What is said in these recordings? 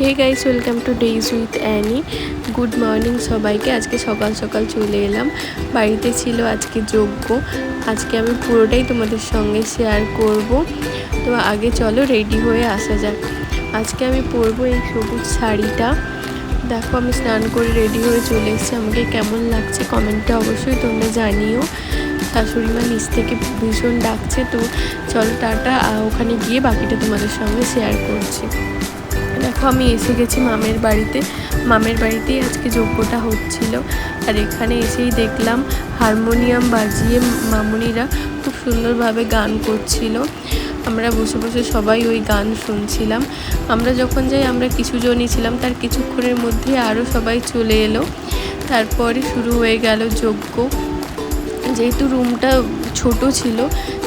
Hey guys welcome to days with Annie good morning সবাইকে। আজকে সকাল সকাল চলে এলাম। বাড়িতে ছিল আজকে যজ্ঞ। আজকে আমি পুরোটাই তোমাদের সঙ্গে শেয়ার করব। তো আগে চলো রেডি হয়ে আসা যাক। আজকে আমি পরবো এই সবুজ শাড়িটা। দেখো, আমি স্নান করে রেডি হয়ে চলে এসেছি। আমাকে কেমন লাগছে কমেন্টটা অবশ্যই তোমরা জানিও। শাশুড়ি মা নিচ থেকে ভীষণ ডাকছে। তো চলো টাটা ওখানে গিয়ে বাকিটা তোমাদের সঙ্গে শেয়ার করছি। দেখো, আমি এসে গেছি মামের বাড়িতে। মামের বাড়িতেই আজকে যজ্ঞটা হচ্ছিল। আর এখানে এসেই দেখলাম হারমোনিয়াম বাজিয়ে মামুনিরা খুব সুন্দরভাবে গান করছিল। আমরা বসে বসে সবাই ওই গান শুনছিলাম। আমরা যখন যাই, আমরা কিছু জনই ছিলাম। তার কিছুক্ষণের মধ্যে আরও সবাই চলে এলো। তারপরে শুরু হয়ে গেল যজ্ঞ। যেহেতু রুমটা ছোট ছিল,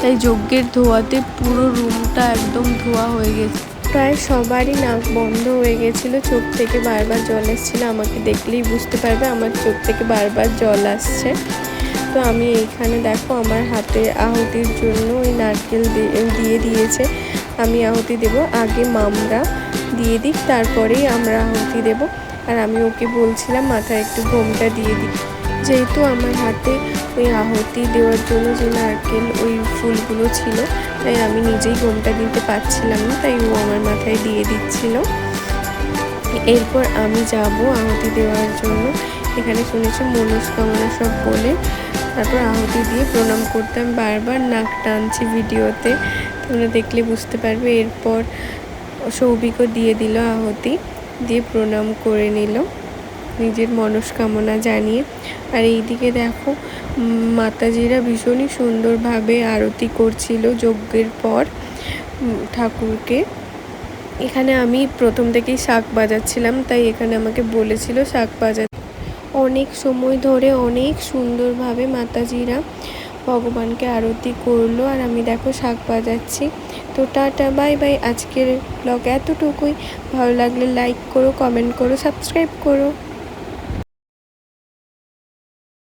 তাই যজ্ঞের ধোয়াতে পুরো রুমটা একদম ধোয়া হয়ে গেছে। প্রায় সবারই নাক বন্ধ হয়ে গেছিল, চোখ থেকে বারবার জল আসছিল আমাকে দেখলেই বুঝতে পারবে আমার চোখ থেকে বারবার জল আসছে। তো আমি এইখানে দেখো, আমার হাতে আহুতির জন্য ওই নারকেল দিয়ে দিয়েছে। আমি আহুতি দেব, আগে মামরা দিয়ে দিক, তারপরেই আমরা আহুতি দেব। আর আমি ওকে বলছিলাম, মাথায় একটু ঘোমটা দিয়ে দিই যেহেতু আমার হাতে ওই আহতি দেওয়ার জন্য যে নারকেল, ওই ফুলগুলো ছিল, তাই আমি নিজেই ঘোমটা দিতে পারছিলাম না, তাই ও আমার মাথায় দিয়ে দিচ্ছিল। এরপর আমি যাব আহতি দেওয়ার জন্য। এখানে শুনেছি মনস্কামনা সব বলে। তারপর আহতি দিয়ে প্রণাম করতাম বারবার, নাক টানছি ভিডিওতে। তোমরা দেখলে বুঝতে পারবে। এরপর সৌভিকও দিয়ে দিল আহতি, দিয়ে প্রণাম করে নিল। নিজের মনস্কামনা জানিয়ে। আর এইদিকে দেখো, মাতাজিরা ভীষণই সুন্দরভাবে আরতি করছিল যজ্ঞের পর ঠাকুরকে। এখানে আমি প্রথম থেকেই শাক বাজাচ্ছিলাম, তাই এখানে আমাকে বলেছিল শাক বাজা। অনেক সময় ধরে অনেক সুন্দরভাবে মাতাজিরা ভগবানকে আরতি করল, আর আমি দেখো শাক বাজাচ্ছি। তো টাটা, বাই বাই। আজকের ব্লগ এতটুকুই। ভালো লাগলে লাইক করো কমেন্ট করো সাবস্ক্রাইব করো।